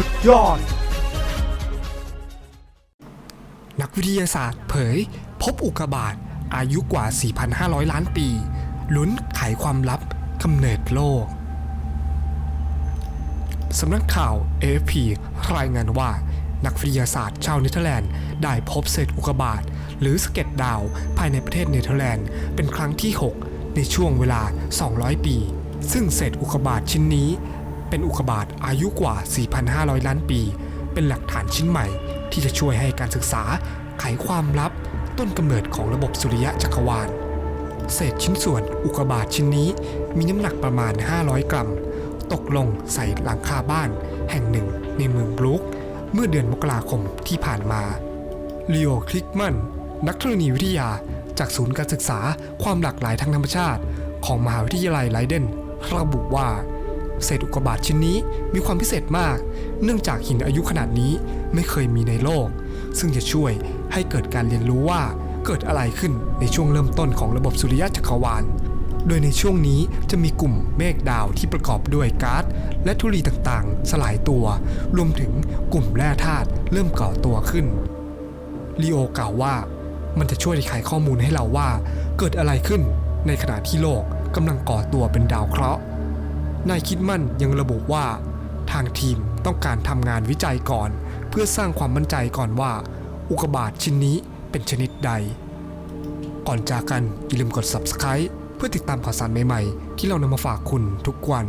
สุดยอด นักวิทยาศาสตร์เผย พบอุกกาบาตอายุกว่า 4,500 ล้านปี ลุ้นไขความลับกำเนิดโลก สำนักข่าว AFP รายงานว่า นักวิทยาศาสตร์ชาวเนเธอร์แลนด์ ได้พบเศษอุกกาบาตหรือสเก็ดดาวภายในประเทศเนเธอร์แลนด์ เป็นครั้งที่ 6 ในช่วงเวลา 200 ปี ซึ่งเศษอุกกาบาตชิ้นนี้ เป็นอุกบาตอายุกว่า 4,500 ล้านปี เป็นหลักฐานชิ้นใหม่ ที่จะช่วยให้การศึกษาไขความลับต้นกำเนิดของระบบสุริยะจักรวาล เศษชิ้นส่วนอุกบาตชิ้นนี้มีน้ำหนักประมาณ 500 กรัม ตกลงใส่หลังคาบ้านแห่งหนึ่งในเมืองบรูกเมื่อเดือนมกราคมที่ผ่านมาลีโอคลิกมัน นักธรณีวิทยาจากศูนย์การศึกษาความหลากหลายทางธรรมชาติ ของมหาวิทยาลัยไลเดนระบุว่า เศษอุกกาบาตชิ้นนี้มีความพิเศษมาก เนื่องจากหินอายุขนาดนี้ไม่เคยมีในโลก ซึ่งจะช่วยให้เกิดการเรียนรู้ว่าเกิดอะไรขึ้นในช่วงเริ่มต้นของระบบสุริยะจักรวาล โดยในช่วงนี้จะมีกลุ่มเมฆดาวที่ประกอบด้วยก๊าซและธุลีต่างๆ สลายตัว รวมถึงกลุ่มแร่ธาตุเริ่มก่อตัวขึ้นลีโอกล่าวว่ามันจะช่วยไขข้อมูลให้เราว่า เกิดอะไรขึ้นในขณะที่โลกกำลังก่อตัวเป็นดาวเคราะห์ นายคิดมั่นยังระบุว่า ทางทีมต้องการทำงานวิจัยก่อน เพื่อสร้างความมั่นใจก่อนว่า อุกบาทชิ้นนี้เป็นชนิดใด ก่อนจากกันอย่าลืมกด subscribe เพื่อติดตามข่าวสารใหม่ๆ ที่เรานำมาฝากคุณทุกวัน